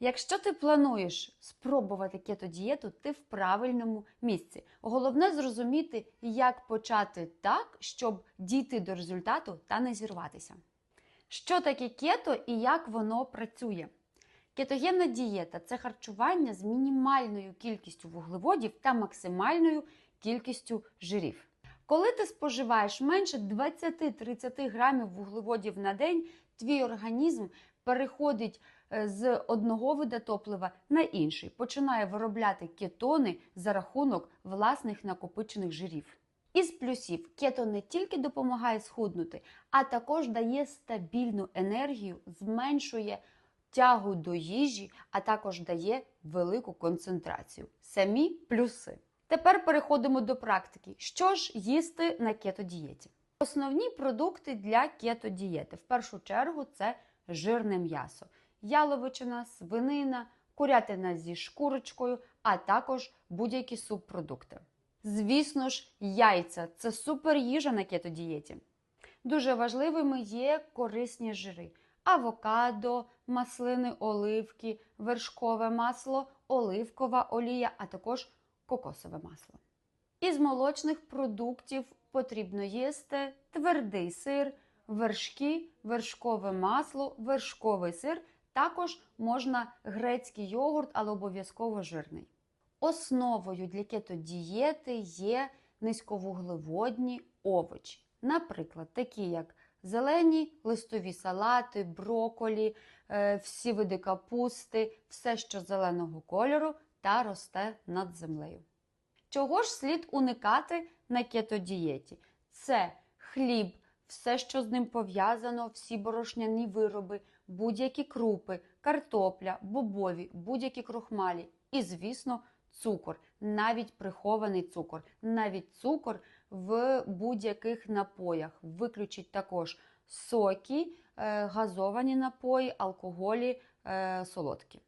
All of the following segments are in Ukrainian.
Якщо ти плануєш спробувати кето-дієту, ти в правильному місці. Головне зрозуміти, як почати так, щоб дійти до результату та не зірватися. Що таке кето і як воно працює? Кетогенна дієта це харчування з мінімальною кількістю вуглеводів та максимальною кількістю жирів. Коли ти споживаєш менше 20-30 грамів вуглеводів на день, твій організм переходить з одного вида топлива на інший, починає виробляти кетони за рахунок власних накопичених жирів. Із плюсів кето не тільки допомагає схуднути, а також дає стабільну енергію, зменшує тягу до їжі, а також дає велику концентрацію. Самі плюси. Тепер переходимо до практики. Що ж їсти на кето-дієті? Основні продукти для кето-дієти. В першу чергу це жирне м'ясо, яловичина, свинина, курятина зі шкурочкою, а також будь-які субпродукти. Звісно ж, яйця це супер їжа на кето-дієті. Дуже важливими є корисні жири: авокадо, маслини, оливки, вершкове масло, оливкова олія, а також кокосове масло. Із молочних продуктів потрібно їсти твердий сир, вершки, вершкове масло, вершковий сир. Також можна грецький йогурт, але обов'язково жирний. Основою для кетодієти є низьковуглеводні овочі, наприклад, такі як зелені листові салати, броколі, е, всі види капусти, все, що зеленого кольору та росте над землею. Чого ж слід уникати на кетодієті? Це хліб, все, що з ним пов'язано, всі борошняні вироби, будь-які крупи, картопля, бобові, будь-які крохмалі і, звісно, цукор, навіть прихований цукор, навіть цукор в будь-яких напоях. Виключіть також соки, е, газовані напої, алкоголі, е, солодкі.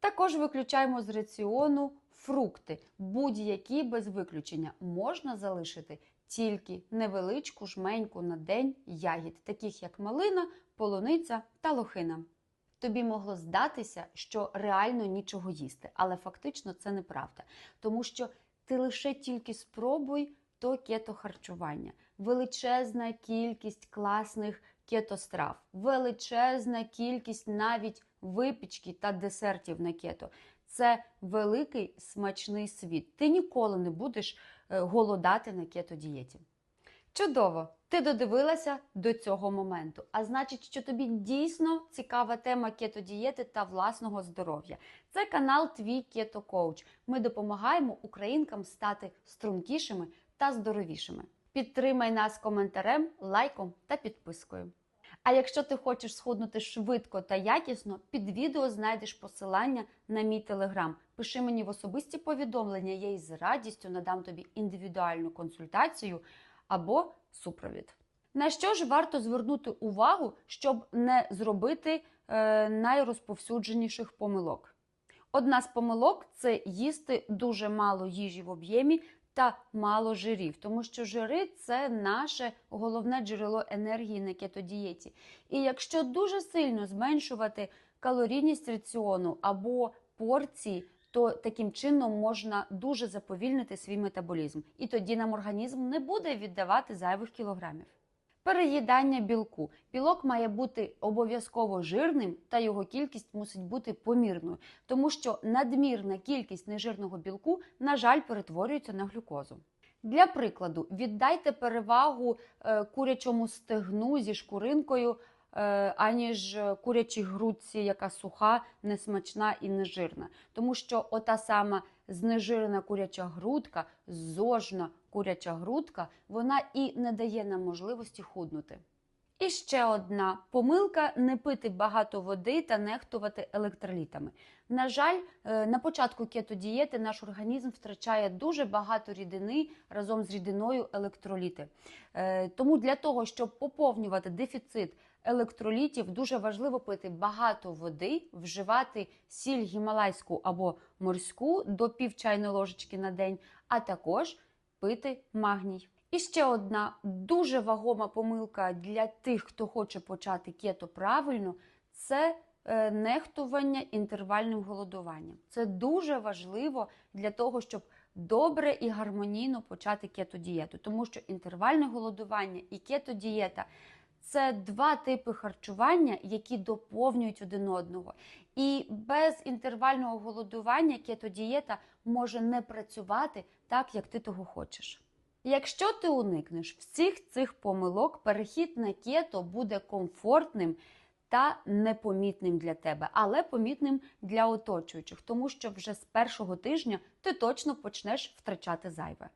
Також виключаємо з раціону фрукти, будь-які без виключення. Можна залишити тільки невеличку жменьку на день ягід, таких як малина, полуниця та лохина. Тобі могло здатися, що реально нічого їсти, але фактично це неправда, тому що ти лише тільки спробуй то кетохарчування, величезна кількість класних кетострав, величезна кількість навіть випічки та десертів на кето. Це великий смачний світ. Ти ніколи не будеш голодати на кето-дієті. Чудово! Ти додивилася до цього моменту. А значить, що тобі дійсно цікава тема кетодієти та власного здоров'я. Це канал Твій Кето Коуч. Ми допомагаємо українкам стати стрункішими та здоровішими. Підтримай нас коментарем, лайком та підпискою. А якщо ти хочеш схуднути швидко та якісно, під відео знайдеш посилання на мій телеграм. Пиши мені в особисті повідомлення, я із радістю надам тобі індивідуальну консультацію або супровід. На що ж варто звернути увагу, щоб не зробити е, найрозповсюдженіших помилок? Одна з помилок це їсти дуже мало їжі в об'ємі та мало жирів, тому що жири це наше головне джерело енергії на кетодієті. І якщо дуже сильно зменшувати калорійність раціону або порції, то таким чином можна дуже заповільнити свій метаболізм, і тоді нам організм не буде віддавати зайвих кілограмів. Переїдання білку. Білок має бути обов'язково жирним, та його кількість мусить бути помірною, тому що надмірна кількість нежирного білку, на жаль, перетворюється на глюкозу. Для прикладу, віддайте перевагу е, курячому стегну зі шкуринкою, е, аніж курячій грудці, яка суха, несмачна і нежирна. Тому що ота сама знежирена куряча грудка, зожна куряча грудка, вона і не дає нам можливості худнути. І ще одна помилка не пити багато води та нехтувати електролітами. На жаль, е, на початку кетодієти наш організм втрачає дуже багато рідини разом з рідиною електроліти. Е, Тому для того, щоб поповнювати дефіцит електролітів, дуже важливо пити багато води, вживати сіль гімалайську або морську до пів чайної ложечки на день, а також пити магній. І ще одна дуже вагома помилка для тих, хто хоче почати кето правильно, це е, нехтування інтервальним голодуванням. Це дуже важливо для того, щоб добре і гармонійно почати кетодієту, тому що інтервальне голодування і кетодієта це два типи харчування, які доповнюють один одного. І без інтервального голодування кетодієта може не працювати так, як ти того хочеш. Якщо ти уникнеш всіх цих помилок, перехід на кето буде комфортним та непомітним для тебе, але помітним для оточуючих, тому що вже з першого тижня ти точно почнеш втрачати зайве.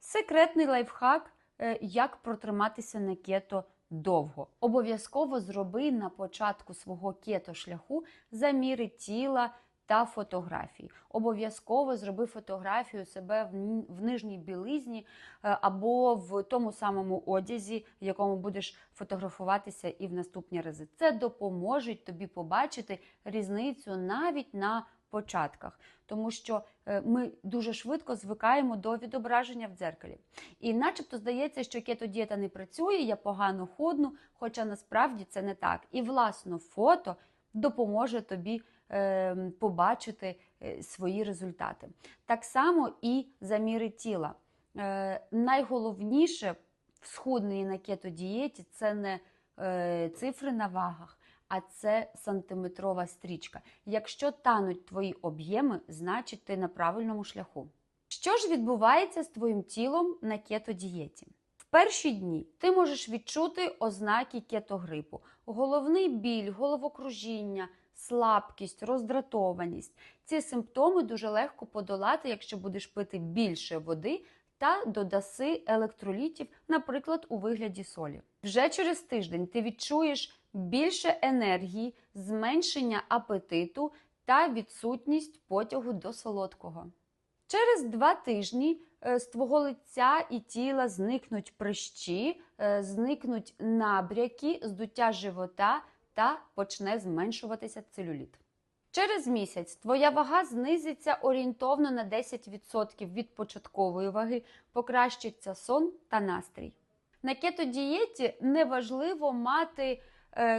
Секретний лайфхак, е, як протриматися на кето довго. Обов'язково зроби на початку свого кето шляху заміри тіла та фотографії. Обов'язково зроби фотографію себе в нижній білизні е, або в тому самому одязі, в якому будеш фотографуватися і в наступні рази. Це допоможе тобі побачити різницю навіть на початках, тому що е, ми дуже швидко звикаємо до відображення в дзеркалі. І начебто здається, що кетодієта не працює, я погано худну, хоча насправді це не так. І власно фото допоможе тобі е, побачити е, свої результати. Так само і заміри тіла. Е, найголовніше в схудненні на кетодієті це не цифри на вагах, а це сантиметрова стрічка. Якщо тануть твої об'єми, значить ти на правильному шляху. Що ж відбувається з твоїм тілом на кетодієті? В перші дні ти можеш відчути ознаки кетогрипу: головний біль, головокружіння, слабкість, роздратованість. Ці симптоми дуже легко подолати, якщо будеш пити більше води та додаси електролітів, наприклад, у вигляді солі. Вже через тиждень ти відчуєш більше енергії, зменшення апетиту та відсутність потягу до солодкого. Через два тижні е, з твого лиця і тіла зникнуть прищі, е, зникнуть набряки, здуття живота та почне зменшуватися целюліт. Через місяць твоя вага знизиться орієнтовно на 10% від початкової ваги, покращиться сон та настрій. На кетодієті неважливо мати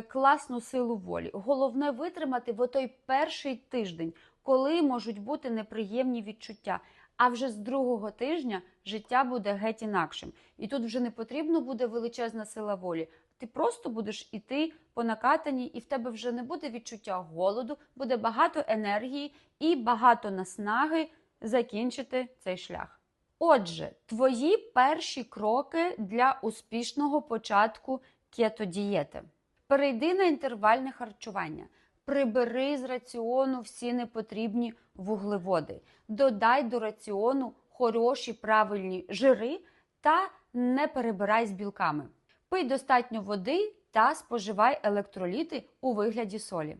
класну силу волі. Головне витримати в той перший тиждень, коли можуть бути неприємні відчуття. А вже з другого тижня життя буде геть інакшим. І тут вже не потрібно буде величезна сила волі. Ти просто будеш іти по накатанні, і в тебе вже не буде відчуття голоду, буде багато енергії і багато наснаги закінчити цей шлях. Отже, твої перші кроки для успішного початку кетодієти. Перейди на інтервальне харчування. Прибери з раціону всі непотрібні вуглеводи. Додай до раціону хороші правильні жири та не перебирай з білками. Пий достатньо води та споживай електроліти у вигляді солі.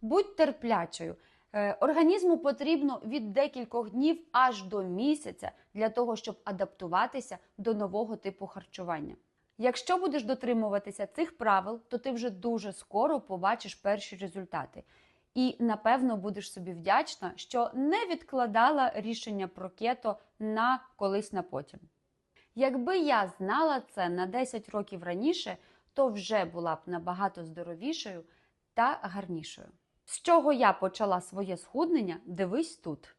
Будь терплячою. Е, Організму потрібно від декількох днів аж до місяця для того, щоб адаптуватися до нового типу харчування. Якщо будеш дотримуватися цих правил, то ти вже дуже скоро побачиш перші результати. І напевно будеш собі вдячна, що не відкладала рішення про кето на колись на потім. Якби я знала це на 10 років раніше, то вже була б набагато здоровішою та гарнішою. З чого я почала своє схуднення, дивись тут.